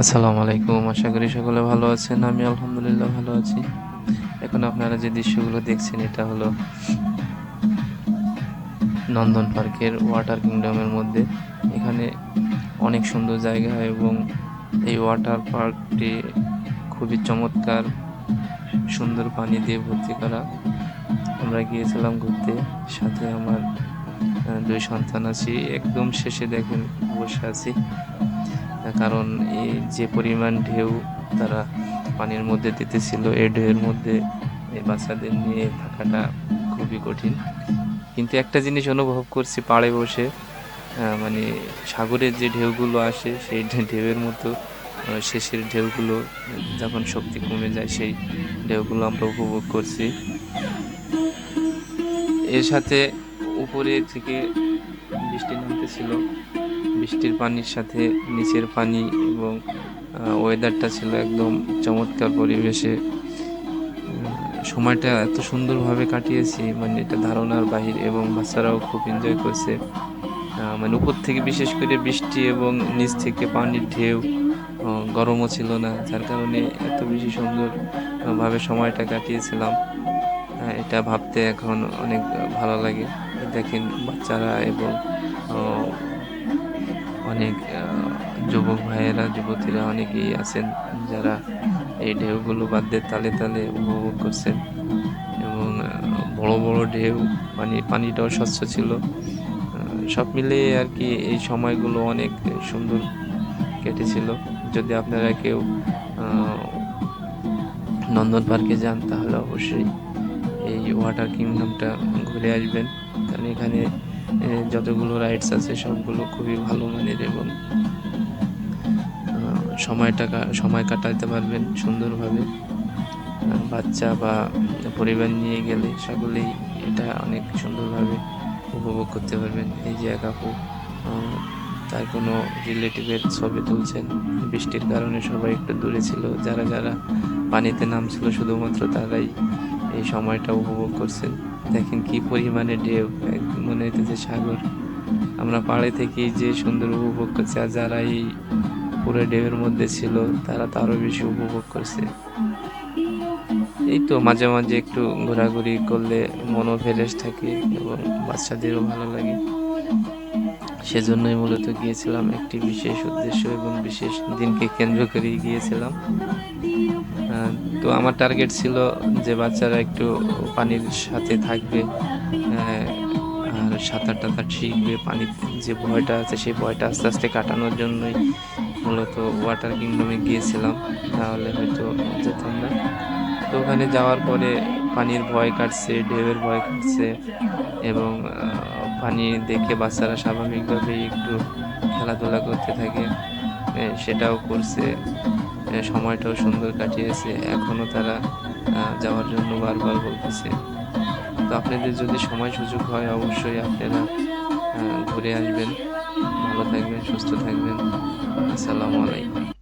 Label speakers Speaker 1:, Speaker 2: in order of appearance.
Speaker 1: আসসালামু আলাইকুম, আশা করি সকলে ভালো আছেন। আমি আলহামদুলিল্লাহ ভালো আছি। এখন আপনারা যে দৃশ্যগুলো দেখছেন, এটা হলো নন্দন পার্কের ওয়াটার কিংডমের মধ্যে। এখানে অনেক সুন্দর জায়গা হয় এবং এই ওয়াটার পার্কটি খুবই চমৎকার, সুন্দর পানি দিয়ে ভর্তি করা। আমরা গিয়েছিলাম ঘুরতে, সাথে আমার দুই সন্তান আছি। একদম শেষে দেখেন, বসে আছি। কারণ এই যে পরিমাণ ঢেউ তারা পানির মধ্যে দিতেছিল, এই ঢেউয়ের মধ্যে এই বাচ্চাদের নিয়ে থাকাটা খুবই কঠিন। কিন্তু একটা জিনিস অনুভব করছি পাড়ে বসে মানে সাগরের যে ঢেউগুলো আসে, সেই ঢেউয়ের মতো শেষের ঢেউগুলো যখন শক্তি কমে যায়, সেই ঢেউগুলো আমরা উপভোগ করছি। এর সাথে উপরে থেকে বৃষ্টি নামতেছিল। বৃষ্টির পানির সাথে নিচের পানি এবং ওয়েদারটা ছিল একদম চমৎকার পরিবেশে। সময়টা এত সুন্দরভাবে কাটিয়েছি মানে এটা ধারণার বাহির এবং বাচ্চারাও খুব এনজয় করছে। মানে উপর থেকে বিশেষ করে বৃষ্টি এবং নিচ থেকে পানির ঢেউ গরমও ছিল না, যার কারণে এত বেশি সুন্দরভাবে সময়টা কাটিয়েছিলাম। এটা ভাবতে এখন অনেক ভালো লাগে। দেখেন বাচ্চারা এবং অনেক যুবক ভাইয়েরা, যুবতীরা অনেকেই আছেন যারা এই ঢেউগুলো বাদ্যের তালে তালে উপভোগ করছেন এবং বড় বড় ঢেউ, পানি, পানিটাও স্বচ্ছ ছিল। সব মিলিয়ে আর কি এই সময়গুলো অনেক সুন্দর কেটেছিল। যদি আপনারা কেউ নন্দন পার্কে যান, তাহলে অবশ্যই এই ওয়াটার কিংডমটা ঘুরে আসবেন। কারণ এখানে যতগুলো রাইডস আছে, সবগুলো খুবই ভালো মানের এবং সময়টা সময় কাটাতে পারবেন সুন্দরভাবে। বাচ্চা বা পরিবার নিয়ে গেলে সকলেই এটা অনেক সুন্দরভাবে উপভোগ করতে পারবেন। এই যে এক আপু তার কোনো রিলেটিভের ছবি তুলছেন। বৃষ্টির কারণে সবাই একটু দূরে ছিল। যারা যারা পানিতে নামছিল, শুধুমাত্র তারাই এই সময়টা উপভোগ করছেন। দেখেন কি পরিমাণে ঢেউ মনে হইতেছে সাগর। আমরা পাড়ে থেকেই যে সুন্দর উপভোগ করছি আর যারা এই পুরো ঢেউয়ের মধ্যে ছিল, তারা তো আরও বেশি উপভোগ করছে। এই তো মাঝে মাঝে একটু ঘোরাঘুরি করলে মনও ফ্রেশ থাকে এবং বাচ্চাদেরও ভালো লাগে। সেজন্যই মূলত গিয়েছিলাম একটি বিশেষ উদ্দেশ্য এবং বিশেষ দিনকে কেন্দ্র করে গিয়েছিলাম। তো আমার টার্গেট ছিল যে বাচ্চারা একটু পানির সাথে থাকবে। সাঁতার টাতার শিখবে পানির যে ভয়টা আছে সেই ভয়টা আস্তে আস্তে কাটানোর জন্যই মূলত ওয়াটার কিংডমে গিয়েছিলাম। তাহলে হয়তো যেতাম না। তো ওখানে যাওয়ার পরে পানির ভয় কাটছে, ঢেউয়ের ভয় কাটছে এবং পানি দেখে বাচ্চারা স্বাভাবিকভাবেই একটু খেলাধুলা করতে থাকে। সেটাও করছে। সময়টাও সুন্দর কাটিয়েছে। এখনও তারা যাওয়ার জন্য বারবার বলতেছে। তো আপনাদের যদি সময় সুযোগ হয়, অবশ্যই আপনারা ঘুরে আসবেন। ভালো থাকবেন, সুস্থ থাকবেন। আসসালামু আলাইকুম।